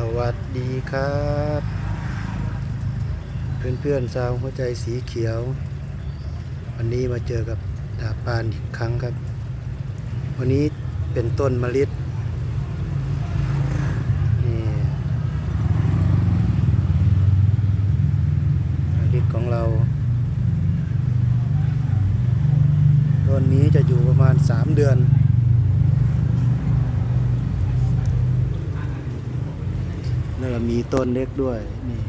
สวัสดีครับ เพื่อนๆชาวหัวใจสีเขียว วันนี้มาเจอกับดาบปานอีกครั้งครับ วันนี้เป็นต้นมะลินี่มะลิของเรา ต้นนี้จะอยู่ประมาณ 3 เดือน แล้วก็มีต้นเล็กด้วยนี่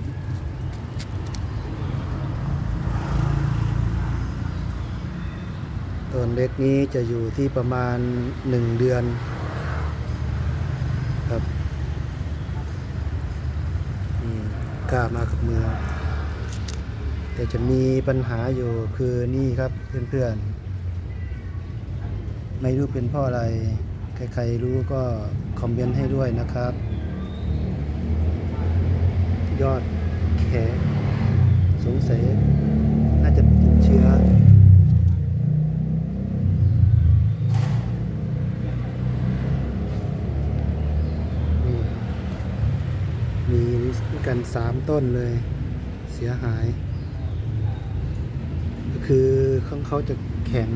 ต้นเล็กนี้จะอยู่ที่ประมาณหนึ่งเดือนครับนี่กล้ามากับมือแต่จะมีปัญหาอยู่คือนี่ครับเพื่อนๆ ไม่รู้เป็นเพราะอะไร ใครๆรู้ก็คอมเมนต์ให้ด้วยนะครับ ยอดแขกสงสัยน่าจะติดเชื้อมีกันสามต้นเลยเสียหาย ก็คือของเขาจะแข็ง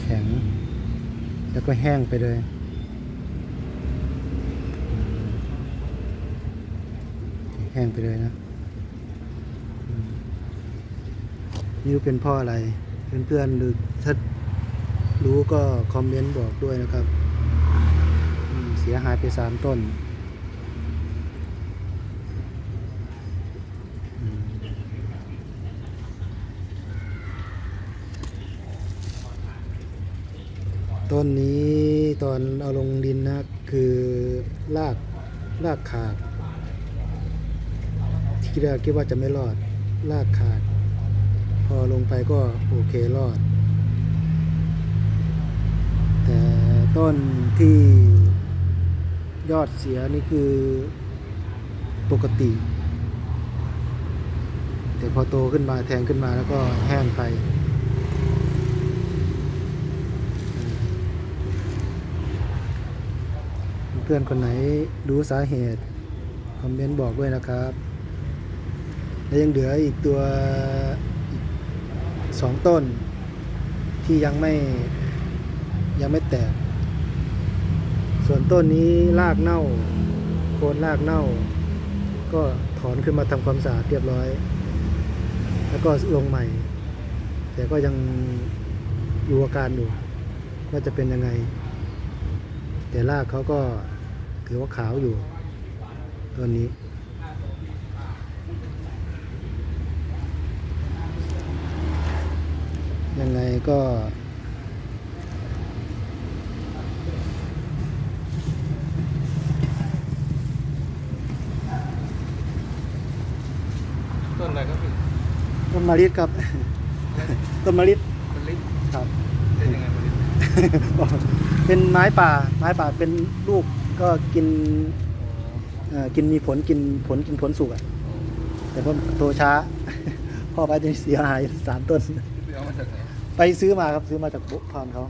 แข็ง แล้วก็แห้งไปเลย แห้งไปเลยนะนี่รู้เป็นพ่ออะไร เพื่อนๆหรือถ้ารู้ก็คอมเมนต์บอกด้วยนะครับ เสียหายไปสามต้นต้นนี้ตอนเอาลงดินนะคือรากรากขาด ที่แรกคิดว่าจะไม่รอดลากขาด พอลงไปก็โอเครอด แต่ต้นที่ยอดเสียนี่คือปกติ แต่พอโตขึ้นมาแทงขึ้นมาแล้วก็แห้งไปเพื่อนคนไหนรู้สาเหตุ คอมเมนต์บอกด้วยนะครับ และยังเหลืออีกตัวอีกสองต้น ที่ยังไม่ยังไม่แตก ส่วนต้นนี้รากเน่า โคนรากเน่า ก็ถอนขึ้นมาทำความสะอาดเรียบร้อย แล้วก็ลงใหม่ แต่ก็ยังอยู่อาการอยู่ว่าจะเป็นยังไง แต่รากเขาก็ถือว่าขาวอยู่ต้นนี้ ยังไงก็ ต้นอะไรครับพี่ต้นมะลิครับ ต้นมะลิต้นลิครับ เป็นยังไงต้นลิเป็นไม้ป่า ไม้ป่าเป็นลูกก็กินเอ่อกินมีผลกินผลกินผลสุกอะแต่พอโตช้า พ่อไปจะเสียหายสามต้นพี่เอามาจากไหน ไปซื้อมาครับซื้อมาจากบุพานเขา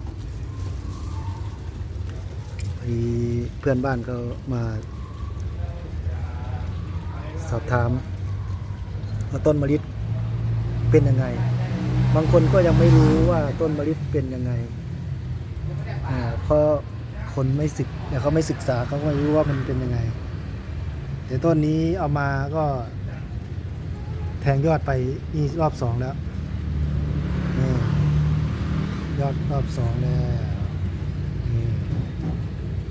พอดีเพื่อนบ้านเขามา สอบถามว่าต้นมะลิเป็นยังไง บางคนก็ยังไม่รู้ว่าต้นมะลิเป็นยังไงเพราะคนไม่ศึกแต่เขาไม่ศึกษาเขาไม่รู้ว่ามันเป็นยังไงแต่ต้นนี้เอามาก็แทงยอดไปนี่รอบสองแล้ว ยอดรอบสองแล้วนี่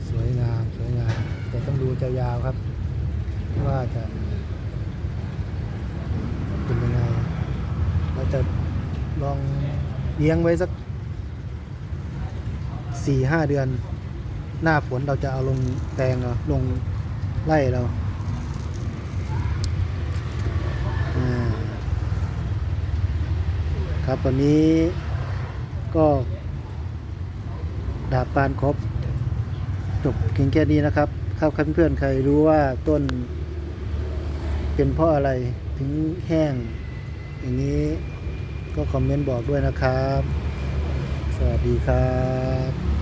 สวยงามสวยงามแต่ต้องดูจะยาวครับ ว่าจะเป็นยังไงเราจะลองเลี้ยงไว้สักสี่ห้าเดือน หน้าฝนเราจะเอาลงแปลงเราลงไล่เราอ่าครับวันนี้ ก็ดาบปานครบจบเพียงแค่นี้นะครับครับเพื่อนๆใครรู้ว่าต้น เป็นเพราะอะไรถึงแห้ง อย่างนี้ก็คอมเมนต์บอกด้วยนะครับ สวัสดีครับ